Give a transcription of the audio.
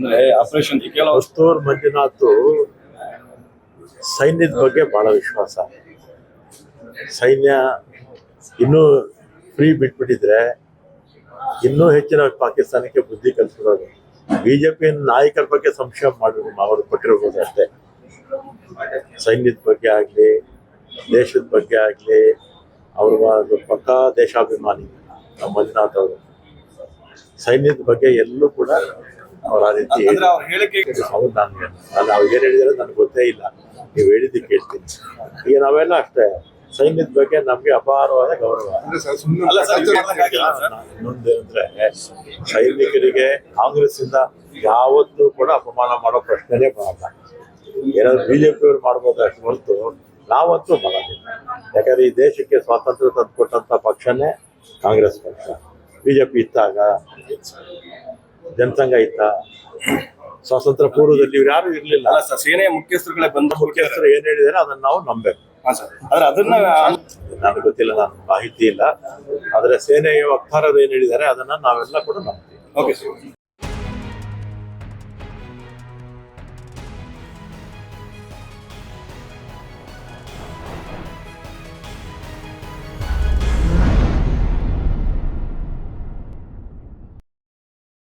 ಅಂದ್ರೆ ಆಪರೇಷನ್ ಹೊಸ್ತೂರ್ ಮಂಜುನಾಥ್ ಸೈನ್ಯದ ಬಗ್ಗೆ ಬಹಳ ವಿಶ್ವಾಸ. ಸೈನ್ಯ ಇನ್ನೂ ಫ್ರೀ ಬಿಟ್ಬಿಟ್ಟಿದ್ರೆ ಇನ್ನೂ ಹೆಚ್ಚಿನ ಪಾಕಿಸ್ತಾನಕ್ಕೆ ಬುದ್ಧಿ ಕಲಿಸ್ಬಿಡೋದು ಬಿಜೆಪಿ ನಾಯಕರ ಬಗ್ಗೆ ಸಂಶಯ ಮಾಡಿ ಅವರು ಕೊಟ್ಟಿರ್ಬೋದು ಅಷ್ಟೇ. ಸೈನ್ಯದ ಬಗ್ಗೆ ಆಗಲಿ ದೇಶದ ಬಗ್ಗೆ ಆಗಲಿ ಅವ್ರ ಪಕ್ಕಾ ದೇಶಾಭಿಮಾನಿ ನಮ್ಮ ಮಂಜುನಾಥ್ ಅವರು. ಸೈನ್ಯದ ಬಗ್ಗೆ ಎಲ್ಲೂ ಕೂಡ ಅವ್ರ ಆ ರೀತಿ ಅವ್ರ ಹೌದು ನಾನು ನಾನು ಅವ್ರು ಏನು ಹೇಳಿದಾರೆ ನನಗೆ ಗೊತ್ತೇ ಇಲ್ಲ. ನೀವು ಹೇಳಿದ್ದು ಕೇಳ್ತೀನಿ. ಈಗ ನಾವೆಲ್ಲ ಅಷ್ಟೇ. ಸೈನ್ಯದ ಬಗ್ಗೆ ನಮಗೆ ಅಪಾರವಾದ ಗೌರವ. ಇನ್ನೊಂದು ಅಂದ್ರೆ ಸೈನಿಕರಿಗೆ ಕಾಂಗ್ರೆಸ್ ಇಂದ ಯಾವತ್ತೂ ಕೂಡ ಅಪಮಾನ ಮಾಡೋ ಪ್ರಶ್ನೆನೇ ಬರಲ್ಲ ಏನಾದ್ರು ಬಿಜೆಪಿ ಅವ್ರು ಮಾಡ್ಬೋದು ಅಷ್ಟು ಹೊರತು ನಾವಂತೂ ಮಾಡೋದಿಲ್ಲ ಯಾಕಂದ್ರೆ ಈ ದೇಶಕ್ಕೆ ಸ್ವಾತಂತ್ರ್ಯ ತಂದುಕೊಟ್ಟಂತ ಪಕ್ಷನೇ ಕಾಂಗ್ರೆಸ್ ಪಕ್ಷ. ಬಿಜೆಪಿ ಇದ್ದಾಗ ಜನಸಂಘ ಇತ್ತ? ಸ್ವಾತಂತ್ರ್ಯ ಪೂರ್ವದಲ್ಲಿ ಇವ್ರು ಯಾರು ಇರ್ಲಿಲ್ಲ. ಅಲ್ಲ ಸರ್ ಸೇನೆಯ ಮುಖ್ಯಸ್ಥರುಗಳೇ ಬಂದ ಮುಖ್ಯಸ್ಥರು ಏನ್ ಹೇಳಿದಾರೆ ಅದನ್ನ ನಾವು ಸರ್ ಆದ್ರೆ ಅದನ್ನ ನನಗೆ ಗೊತ್ತಿಲ್ಲ ನಾನು ಮಾಹಿತಿ ಇಲ್ಲ. ಆದ್ರೆ ಸೇನೆಯ ವಕ್ತಾರರು ಏನ್ ಹೇಳಿದ್ದಾರೆ ಅದನ್ನ ನಾವೆಲ್ಲ ಕೂಡ ನಂಬ್ತೀವಿ. Okay sir